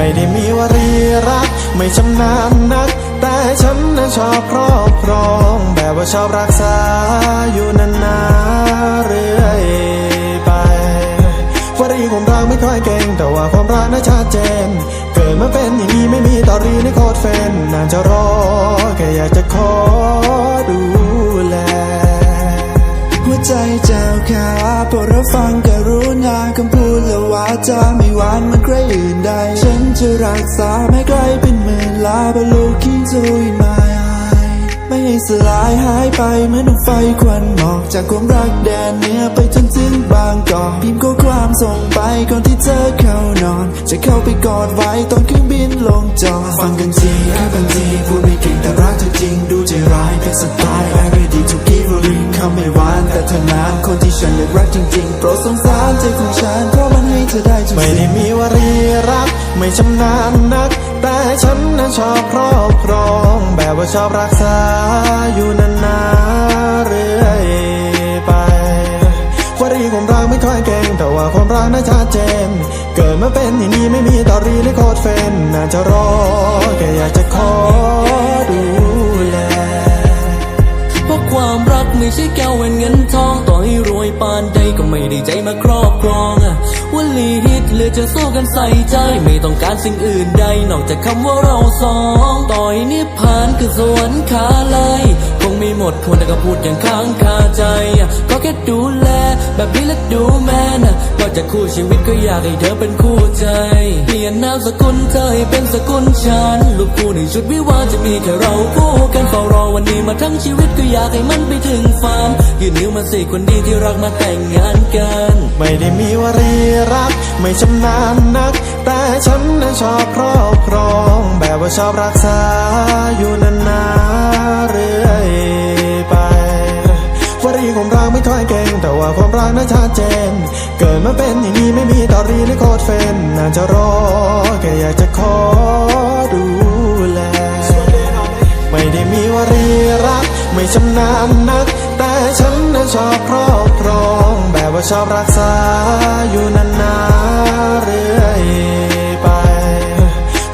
ไม่ได้มีวรีรัก ไม่ชำนาญนัก แต่ฉันนั้นชอบครอบครอง แบบว่าชอบรักษาอยู่นานๆเรื่อยไปวรีความรักไม่ค่อยเก่ง แต่ว่าความรักน่าชัดเจน เกิดมาเป็นอย่างนี้ไม่มีตอรีในโคตรเฟนนานจะรอแค่อยากจะขอดูแล หัวใจเจ้าขาโปรดรับฟังกรุณาคำพูดและวาจาไม่หวานเหมันใครอื่นใด จะรักษาไม่ไกลเป็นหมื่นลาบลูกินจูอินมาไม่ให้สลายหายไปเหมือนดวงไฟควันหมอกจากความรักแดนเหนือไปจนถึงบางกอกพิมพ์ข้อความส่งไปก่อนที่เธอเข้านอน จะเข้าไปกอดไว้ตอนเครื่องบินลงจอดฟังกันทีแค่บางทีพูดไม่เก่งแต่รักเธอจริงดูใจร้ายเป็นสไตล์ I'm ready to give a ring คำไม่หวานแต่เธอนั้นคนที่ฉันเลือกรักจริงๆโปรดสงสารใจของฉัน เพราะได้ไม่ได้มีวรีรัก ไม่ชำนาญนัก แต่ฉันนั้นชอบครอบครอง แบบว่าชอบรักษาอยู่นานๆเรื่อยไปวรีความรักไม่ค่อยเก่งแต่ว่าความรักน่าชัดเจน เกิดมาเป็นอย่างนี้ไม่มีตอรีหรือโคตรเฟนน่าจะรอแค่อยากจะขอดูแลเพราะความรักไม่ใช่แก้วแหวนเงินทองต่อให้รวยปานใดก็ไม่ได้ใจมาครอบครอง จะสู้กันใส่ใจ ไม่ต้องการสิ่งอื่นใด นอกจากคำว่าเราสอง ต่อยนิพพานคือสวรรค์ขาเลยคงไม่หมดทวนแต่ก็พูดอย่างค้างคาใจ ก็แค่ดูแล แบบนี้และดูแม่นะนอกจากคู่ชีวิตก็อยากให้เธอเป็นคู่ใจ เปลี่ยนนามสกุลเธอให้เป็นสกุลฉันลูกคู่ในชุดวิวาจะมีแค่เราคู่กันเฝ้ารอวันนี้มาทั้งชีวิตก็อยากให้มันไปถึงฝันยืนนิ้วมาสิคนดีที่รักมาแต่งงานกัน ไม่ได้มีวรีรัก ไม่ชำนาญนัก แต่ฉันนั้นชอบครอบครอง แบบว่าชอบรักษาอยู่นานๆเรื่อยไป วรีความรักไม่ค่อยเก่ง แต่ว่าความรักน่าชัดเจน เกิดมาเป็นอย่างนี้ไม่มีตอรีหรือโคตรเฟนน่าจะรอแค่อยากจะขอดูแล ไม่ได้มีวรีรัก ไม่ชำนาญนัก แต่ฉันนั้นชอบครอบ ครองแบบว่าชอบรักษาอยู่นานๆเรื่อยไป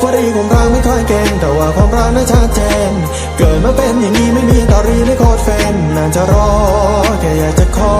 วรีความรักไม่ค่อยเก่งแต่ว่าความรักน่าชัดเจน เกิดมาเป็นอย่างนี้ไม่มีตอรีหรือโคตรเฟนน่าจะรอแค่อยากจะขอ